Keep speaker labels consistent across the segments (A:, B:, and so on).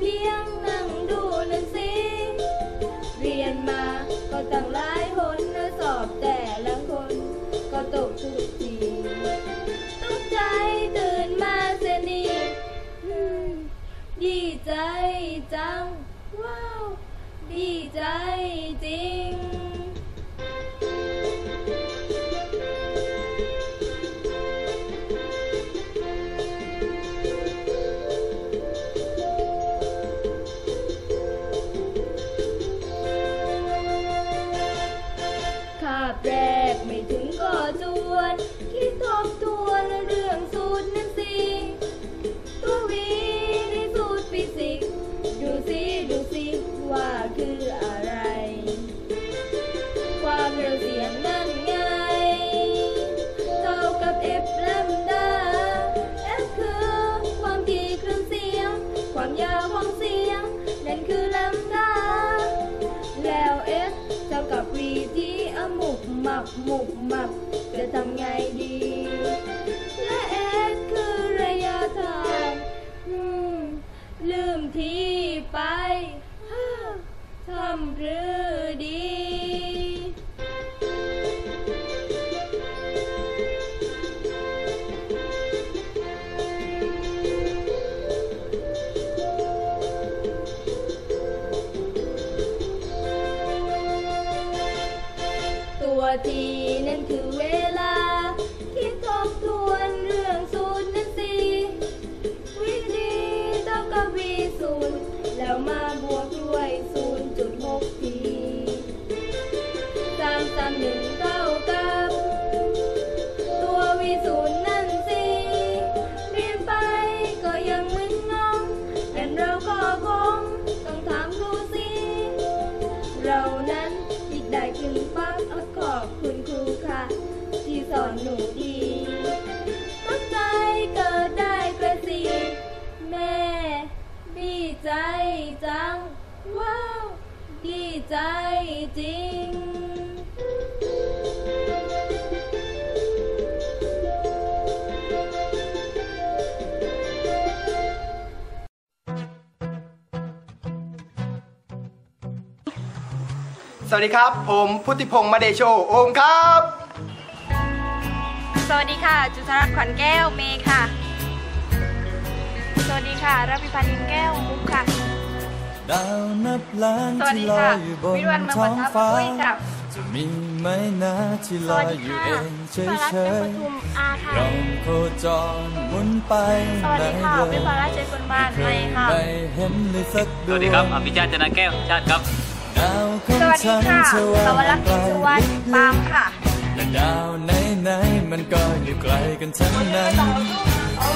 A: เพียงนั่งดูนั่นสิเรียนมาก็ตั้งหลายหนนะสอบแต่ละคน ก็ตกทุกทีตกใจตื่นมาเสียนี่ดีใจจัง ว้าว ดีใจจริง บแรกไม่ถึงก็จวน คิดทบทวนเรื่องสูตรนั้นสิ ตัววีในสูตรฟิสิกส์ดูสิดูสิว่าคืออะไร ความเร็วเสียงนั่นไง เท่ากับ F แลมดา F คือความถี่คลื่นเสียง ความยาวของเสียง นั่นคือแลมดา แล้ว S เท่ากับ V ที่อ มุกหมักหมุ 13 and 2. สอนหนูดีตั้งใจเกิดได้กระสีแม่ดีใจจัง ว้าว ดีใจจริง
B: สวัสดีครับ ผมพุทธิพงศ์มาเดโชโอมครับ
C: สวัสดีค่ะ จุธารัตน์ขวัญแก้วเมย์ค่ะ สวัสดีค่ะรับพิพันธ์นินแก้วมุกค่ะ
D: ดาวนับล้าน
C: สวัส
D: ที่
C: ดี
D: ลอ
C: ค่ะ
D: ยอยู่บน
C: วิรวันเมือง
D: ท้อ
C: ปั
D: ง
C: ทภ
D: ฟ้า
C: ปุ้ยครับ
D: จะมีไหมนะที่
C: ส
D: ลอ
C: วัส
D: ย
C: ดี
D: อยู่
C: ค่ะ
D: เองเฉ
C: พ
D: ย
C: รัต
D: เฉ
C: น์เป็นป
D: ย
C: ทุมอาค่ะ
D: เราโคจรหมุนไป
C: สวัส
D: ไหน
C: ดีค่ะ
D: เล
C: เป็น
D: ย
C: พาราใจคนบ้าน
D: เค
C: ไม่
D: ย
C: ค่ะ
D: ไม่เห็นเลยสักด
E: ส
D: วง
E: วัสดีครับอภิชาติจนาแก้ว ชาติครับ
D: ดาวของ
C: สวัสดี
D: ฉัน
C: ค่ะ
D: จะ
C: ส
D: ว่าว
C: รักษ์
D: ไกล
C: กิจสุวรรณปาล์มค่ะ
D: และดาวไหนไหนมันก็อยู่ไกลกันทั้งนั้น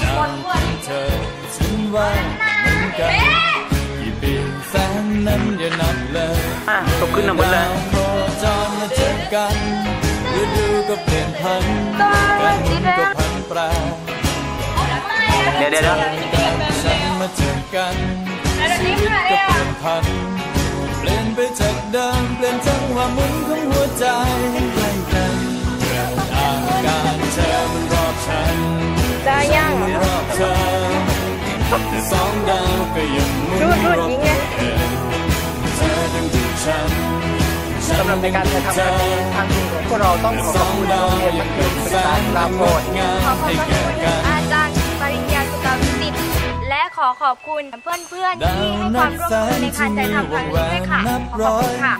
D: ดาวของเธอฉันว่าเหมือนกันกี่ปีแสนนั้นอย่านับเลย
E: อะตกขึ้นหน่อยหมดเลย
D: ดาวโคจรมาเจอกันฤดูก็เปลี่ยนพัน
C: สวัสดี
D: กัน
C: ค่ะ
D: ก็พันแปร
E: เดี๋ยวเดี๋ยว
D: ฉันมาเจอกันชีวิตก็เปลี่ยนพันเปลี่ยนไปจากเดิมเปลี่ยนจังหวะหมุนของหัวใจ สองดาวก็ยังหมุน
C: รูดรูด
D: รอบ
C: ยิงไง
D: เธอดึงดูดฉัน
B: สำหรับในการถ่ายทำงานนี้ทางทีมของพวกเราต้องขอขอบคุณโรงเรียนมัธยมศึกษาลาโพด
D: งาม
C: ขอขอบ
D: ให้
C: พระ
D: แก่
C: คุณ
D: กัน
C: อาจารย์ปริญญาสุกาวิสิทธิ์และขอขอบคุณเพื่อนๆที่ให้ความร่วมมือในการถ่ายทำครั้งนี้ด้วยค่ะขอบคุณค่ะ